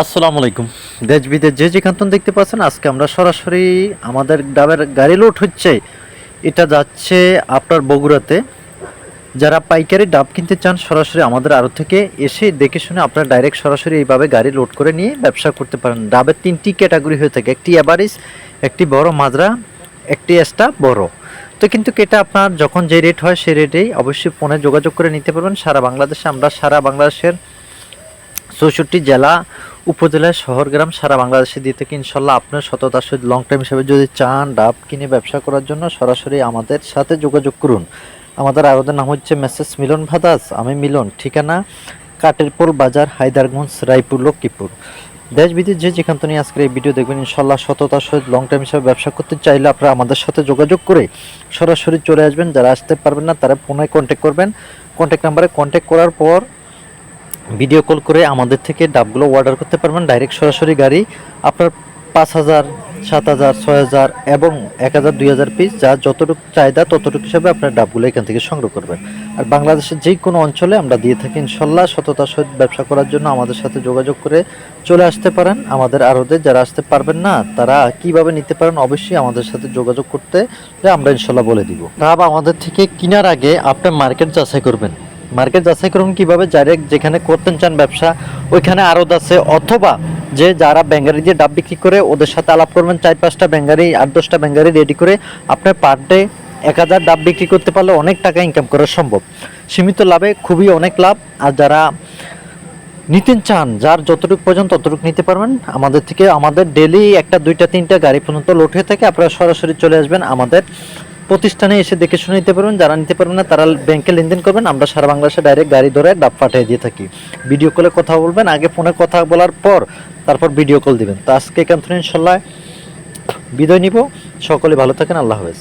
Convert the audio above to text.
আসসালামু আলাইকুম। দেশ বিদেশ যে যেখান দেখতে পাচ্ছেন, আজকে আমরা সরাসরি আমাদের ডাবের গাড়ি লোড হচ্ছে। এটা যাচ্ছে আপনার বগুড়াতে। যারা পাইকারি ডাব কিনতে চান, সরাসরি আমাদের আড়ত থেকে এসে দেখে শুনে আপনারা ডাইরেক্ট সরাসরি এইভাবে গাড়ি লোড করে নিয়ে ব্যবসা করতে পারেন। ডাবের তিনটি ক্যাটাগরি হয়ে থাকে, একটি অ্যাভারেজ একটি বড় মাজরা, একটি এক্সট্রা বড়। তো কিন্তু এটা আপনার যখন যে রেট হয়, সেই রেটেই অবশ্যই ফোনে যোগাযোগ করে নিতে পারবেন। সারা বাংলাদেশে আমরা, সারা বাংলাদেশের চৌষট্টি জেলা উপজেলা শহর, গ্রাম সারা বাংলাদেশে দিয়ে থেকে। ইনশাল্লাহ আপনার সহিত লং টাইম হিসেবে যদি চান ডাব কিনে ব্যবসা করার জন্য, সরাসরি আমাদের সাথে যোগাযোগ করুন। আমাদের আরদের নাম হচ্ছে মেসেজ মিলন ভাদাস আমি মিলন, ঠিকানা কাটেরপুর বাজার, হায়দারগঞ্জ, রায়পুর, লক্ষ্মীপুর। দেশ বিদেশ যে যেখান থেকে আজকের এই ভিডিও দেখবেন ইনশাল্লাহ সততার সহিত লং টাইম হিসেবে ব্যবসা করতে চাইলে আপনারা আমাদের সাথে যোগাযোগ করে সরাসরি চলে আসবেন। যারা আসতে পারবেন না, তারা পুনরায় কন্ট্যাক্ট করবেন। কন্ট্যাক্ট নাম্বারে কন্ট্যাক্ট করার পর ভিডিও কল করে আমাদের থেকে ডাবগুলো অর্ডার করতে পারবেন ডাইরেক্ট সরাসরি গাড়ি। আপনার পাঁচ হাজার, সাত হাজার, ছয় হাজার এবং এক হাজার, দুই হাজার পিস যা যতটুকু চাহিদা ততটুকু হিসাবে আপনার ডাবগুলো এখান থেকে সংগ্রহ করবেন। আর বাংলাদেশের যে কোনো অঞ্চলে আমরা দিয়ে থাকি ইনশাল্লাহ সততার সহিত ব্যবসা করার জন্য আমাদের সাথে যোগাযোগ করে চলে আসতে পারেন। আমাদের আরোদের যারা আসতে পারবেন না, তারা কীভাবে নিতে পারেন অবশ্যই আমাদের সাথে যোগাযোগ করতে, আমরা ইনশাল্লাহ বলে দিব। ডাব আমাদের থেকে কেনার আগে আপনি মার্কেট যাচাই করবেন। মার্কেট যাচাই করুন কীভাবে ডাইরেক্ট যেখানে করতে চান ব্যবসা, ওইখানে আরত আছে অথবা যে যারা ব্যাঙ্গারি দিয়ে ডাব বিক্রি করে, ওদের সাথে আলাপ করবেন, চার পাঁচটা ব্যাঙ্গারি, আট দশটা ব্যাঙ্গারি রেডি করে আপনার পার ডে এক হাজার ডাব বিক্রি করতে পারলে অনেক টাকা ইনকাম করা সম্ভব। সীমিত লাভে খুবই অনেক লাভ। আর যারা নিতে চান, যার যতটুকু পর্যন্ত ততটুকু নিতে পারবেন, আমাদের থেকে আমাদের ডেলি একটা, দুইটা, তিনটা গাড়ি পর্যন্ত লোড হয়ে থাকে। আপনারা সরাসরি চলে আসবেন আমাদের প্রতিষ্ঠানে এসে দেখে শুনে নিতে পারবেন, যারা নিতে পারবেন না, তারা ব্যাংকে লেনদেন করবেন। আমরা সারা বাংলাদেশে ডাইরেক্ট গাড়ি ধরে ডাব পাঠিয়ে দিয়ে থাকি। ভিডিও কলে কথা বলবেন, আগে ফোনে কথা বলার পর তারপর ভিডিও কল দিবেন। তো আজকে এখান ইনশাল্লাহ বিদায় নিব। সকলে ভালো থাকেন, আল্লাহ হাফেজ।